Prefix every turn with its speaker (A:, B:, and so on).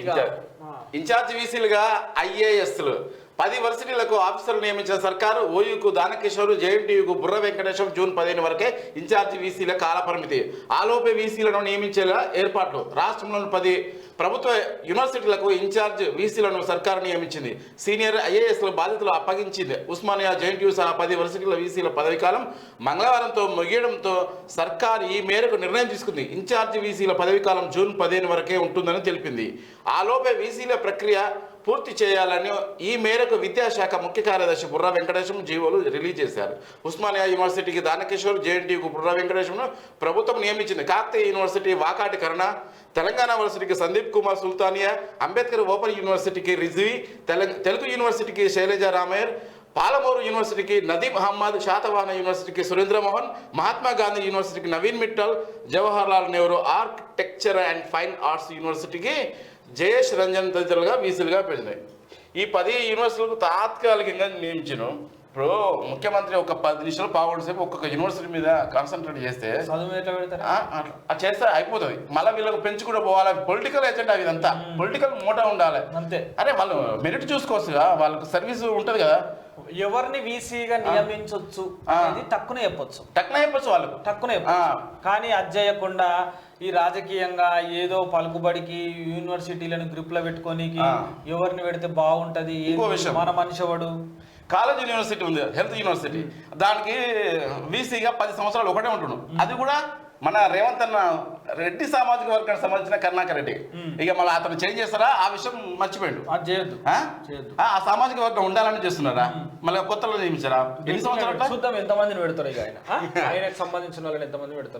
A: Incharge. వీసీలుగా ఐఏఎస్లు. పది వర్సిటీలకు ఆఫీసర్లు నియమించిన సర్కారు ఓయూకు దానకిషోర్ జేఎన్టీయూకు బుర్ర వెంకటేశం జూన్ పదిహేను వరకే ఇన్ఛార్జి వీసీల కాల పరిమితి ఆలోపే వీసీలను నియమించేలా ఏర్పాట్లు. రాష్ట్రంలోని పది ప్రభుత్వ యూనివర్సిటీలకు ఇన్ఛార్జ్ వీసీలను సర్కారు నియమించింది. సీనియర్ ఐఏఎస్ల బాధ్యతలు అప్పగించింది. ఉస్మానియా జేఎన్టీయూ సహా పది వర్సిటీల వీసీల పదవీకాలం మంగళవారంతో ముగియడంతో సర్కార్ ఈ మేరకు నిర్ణయం తీసుకుంది. ఇన్ఛార్జ్ వీసీల పదవీకాలం జూన్ పదిహేను వరకే ఉంటుందని తెలిపింది. ఆలోపే వీసీల ప్రక్రియ పూర్తి చేయాలని ఈ మేరకు విద్యాశాఖ ముఖ్య కార్యదర్శి బుర్ర వెంకటేశం జీవోలు రిలీజ్ చేశారు. ఉస్మానియా యూనివర్సిటీకి దానకిషోర్ జేఎన్టీయూకు బుర్ర వెంకటేశంను ప్రభుత్వం నియమించింది. కాకతీయ యూనివర్సిటీ వాకాటి కరుణ తెలంగాణ యూనివర్సిటీకి సందీప్ కుమార్ సుల్తానియా అంబేద్కర్ ఓపెన్ యూనివర్సిటీకి రిజ్వి తెలుగు యూనివర్సిటీకి శైలజ రామయ్యర్ పాలమూరు యూనివర్సిటీకి నదీం అహ్మద్ శాతవాన యూనివర్సిటీకి సురేంద్ర మోహన్ మహాత్మా గాంధీ యూనివర్సిటీకి Naveen Mittal Jawahar Lal Nehru architecture and fine arts యూనివర్సిటీకి జయేష్ రంజన్ తదితరులుగా వీసీలుగా పెరిగినాయి. ఈ పది యూనివర్సిటీలకు తాత్కాలికంగా నియమించను. ఇప్పుడు ముఖ్యమంత్రి ఒక పది నిమిషాలు పావుడు సేపు ఒక్కొక్క యూనివర్సిటీ మీద కాన్సన్ట్రేట్ చేస్తే అట్లా. అది చేస్తే అయిపోతుంది. మళ్ళీ వీళ్ళకి పెంచుకుంటూ పోవాలి. పొలిటికల్ ఏజెండా ఇదంతా పొలిటికల్ మూట ఉండాలి.
B: అంతే.
A: అరే వాళ్ళు మెరిట్ చూసుకోవచ్చు కదా వాళ్ళకి సర్వీస్ ఉంటుంది కదా.
B: ఎవరిని వీసీగా నియమించవచ్చు
A: ఆ.
B: అనేది తక్కువ చెప్పొచ్చు.
A: టక్కున అయిపోవచ్చు వాళ్ళకు.
B: తక్కువ. చెప్పొచ్చు. కానీ అది చేయకుండా ఈ రాజకీయంగా ఏదో పలుకుబడికి యూనివర్సిటీలను గ్రిప్లో పెట్టుకోనికి. ఎవరిని పెడితే బాగుంటది? ఏంది,
A: ఇంకో విషయం. కాలేజ్ యూనివర్సిటీ ఉంది హెల్త్ యూనివర్సిటీ. దానికి వీసీగా పది సంవత్సరాలు ఒకటే ఉంటున్నాడు అది కూడా మన రేవంత్ అన్న రెడ్డి సామాజిక వర్గానికి సంబంధించిన కరుణాకర్ రెడ్డి. ఇక మళ్ళీ అతను చేంజ్ చేస్తారా ఆ విషయం మర్చిపోయాడు.
B: చేయొద్దు.
A: ఆ? సామాజిక వర్గం ఉండాలని చేస్తున్నారా మళ్ళీ కొత్తలో నియమించారా ఎన్ని సంవత్సరాలు
B: చూద్దాం ఎంతమందిని పెడతారు ఇక ఆయన? ఆయనకు సంబంధించిన వాళ్ళని ఎంతమంది పెడతారు?